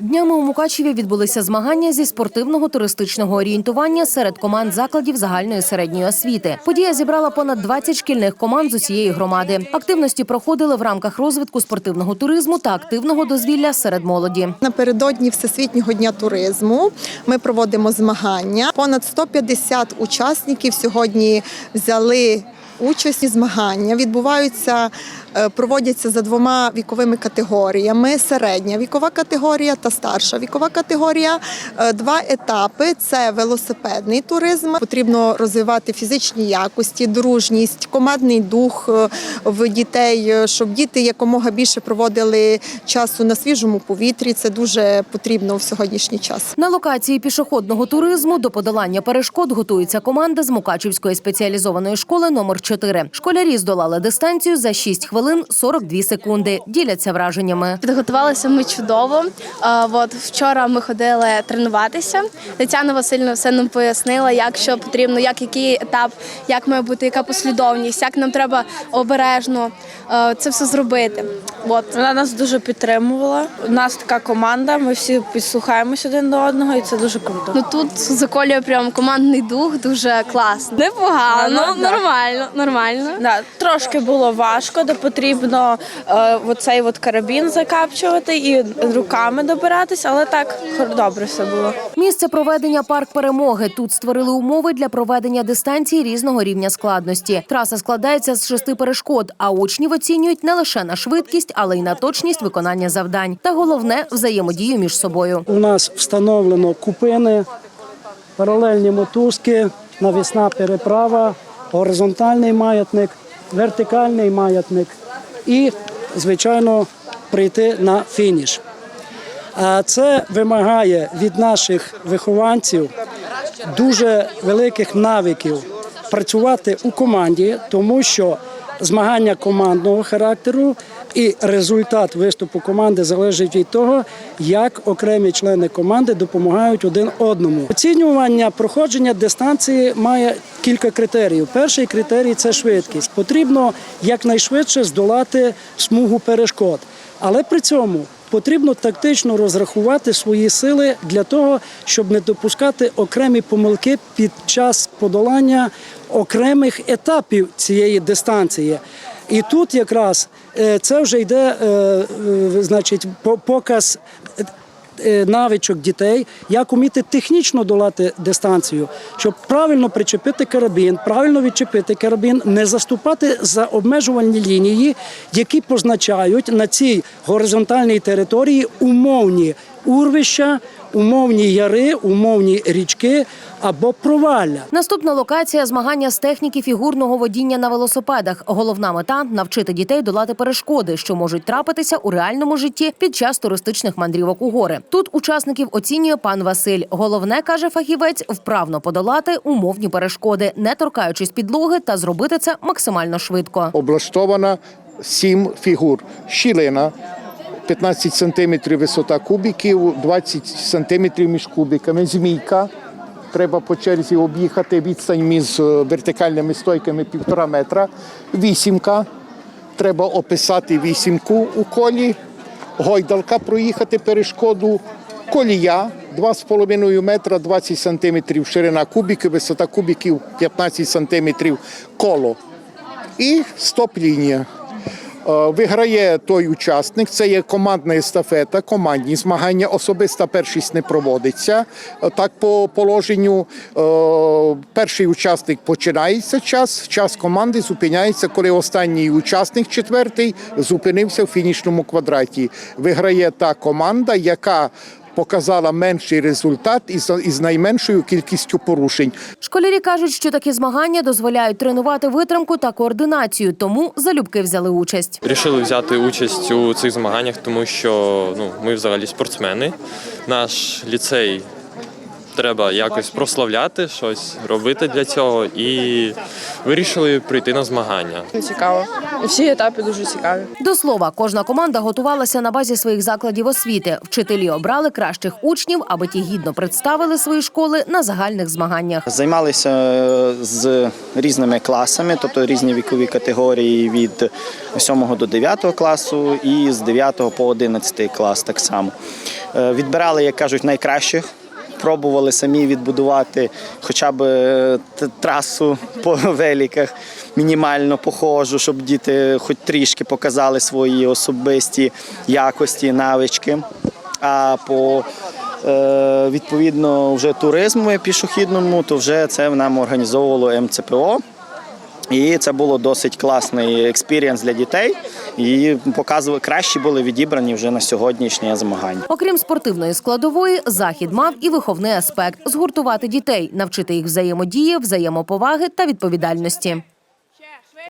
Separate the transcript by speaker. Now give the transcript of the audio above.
Speaker 1: Днями у Мукачеві відбулися змагання зі спортивного туристичного орієнтування серед команд закладів загальної середньої освіти. Подія зібрала понад 20 шкільних команд з усієї громади. Активності проходили в рамках розвитку спортивного туризму та активного дозвілля серед молоді.
Speaker 2: Напередодні Всесвітнього дня туризму ми проводимо змагання. Понад 150 учасників сьогодні взяли участь у змагання. Відбуваються, е, проводяться за двома віковими категоріями: середня вікова категорія та старша вікова категорія. Е, Два етапи це велосипедний туризм. Потрібно розвивати фізичні якості, дружність, командний дух е, в дітей, щоб діти якомога більше проводили часу на свіжому повітрі. Це дуже потрібно в сьогоднішній час.
Speaker 1: На локації пішохідного туризму до подолання перешкод готується команда з Мукачівської спеціалізованої школи номер 4. Школярі здолали дистанцію за 6 хвилин 42 секунди. Діляться враженнями.
Speaker 3: Підготувалися ми чудово. От вчора ми ходили тренуватися. Тетяна Васильівна все нам пояснила, як що потрібно, як який етап, як має бути, яка послідовність, як нам треба обережно це все зробити. От
Speaker 4: Вона нас дуже підтримувала. У нас така команда, ми всі підслухаємося один до одного, і це дуже круто.
Speaker 3: ну тут заколює прям командний дух, дуже класно. Непогано,
Speaker 4: Ну, да.
Speaker 3: нормально, нормально.
Speaker 4: Да, трошки було важко, де потрібно е, оцей от карабін закапчувати і руками добиратися, але так добре все було.
Speaker 1: Місце проведення парк перемоги. Тут створили умови для проведення дистанції різного рівня складності. Траса складається з шести перешкод, а учнів оцінюють не лише на швидкість, але й на точність виконання завдань. Та головне взаємодію між собою.
Speaker 5: У нас встановлено купини, паралельні мотузки, навісна переправа, горизонтальний маятник, вертикальний маятник і, звичайно, прийти на фініш. А це вимагає від наших вихованців дуже великих навиків працювати у команді, тому що змагання командного характеру і результат виступу команди залежить від того, як окремі члени команди допомагають один одному. Оцінювання проходження дистанції має кілька критеріїв. Перший критерій це швидкість. Потрібно якнайшвидше здолати смугу перешкод, але при цьому Потрібно тактично розрахувати свої сили для того, щоб не допускати окремі помилки під час подолання окремих етапів цієї дистанції. І тут якраз е, це вже йде, е, е, значить, по- показ навичок дітей, як уміти технічно долати дистанцію, щоб правильно причепити карабін, правильно відчепити карабін, не заступати за обмежувальні лінії, які позначають на цій горизонтальній території умовні урвища, умовні яри, умовні річки або провалля.
Speaker 1: Наступна локація змагання з техніки фігурного водіння на велосипедах. Головна мета навчити дітей долати перешкоди, що можуть трапитися у реальному житті під час туристичних мандрівок у гори. Тут учасників оцінює пан Василь. Головне каже фахівець вправно подолати умовні перешкоди, не торкаючись підлоги, та зробити це максимально швидко.
Speaker 6: облаштована сім фігур. Щілина 15 см висота кубиків, 20 см між кубиками, змійка. Треба по черзі об'їхати відстань між е, вертикальними стойками півтора метра. Вісімка. Треба описати вісімку у колі. Гойдалка проїхати перешкоду. Колія 2,5 метра, 20 см ширина кубиків, висота кубиків 15 см коло і стоп-лінія. Е, Виграє той учасник, це є командна естафета, командні змагання, особиста першість не проводиться. Е, Так, по положенню е, перший учасник починається час, час команди зупиняється, коли останній учасник, четвертий, зупинився в фінішному квадраті. Виграє та команда, яка показала менший результат із, із найменшою кількістю порушень.
Speaker 1: Школярі кажуть, що такі змагання дозволяють тренувати витримку та координацію, тому залюбки взяли участь.
Speaker 7: Рішили взяти участь у цих змаганнях, тому що ну, ми взагалі спортсмени. Наш ліцей треба якось прославляти щось, робити для цього, і вирішили прийти на змагання.
Speaker 4: Цікаво. Всі етапи дуже цікаві.
Speaker 1: До слова, кожна команда готувалася на базі своїх закладів освіти. Вчителі обрали кращих учнів, аби ті гідно представили свої школи на загальних змаганнях.
Speaker 8: Займалися е, з різними класами, тобто різні вікові категорії від 7 до 9 класу і з 9 по 11 клас так само. Е, Відбирали, як кажуть, найкращих. Пробували самі відбудувати хоча б е, трасу по великах, мінімально похожу, щоб діти хоч трішки показали свої особисті якості, навички. А по е, відповідно вже туризму пішохідному, то вже це нам організовувало МЦПО. І це було досить класний експірієнс для дітей. І показували кращі були відібрані вже на сьогоднішнє змагання.
Speaker 1: Окрім спортивної складової, захід мав і виховний аспект згуртувати дітей, навчити їх взаємодії, взаємоповаги та відповідальності.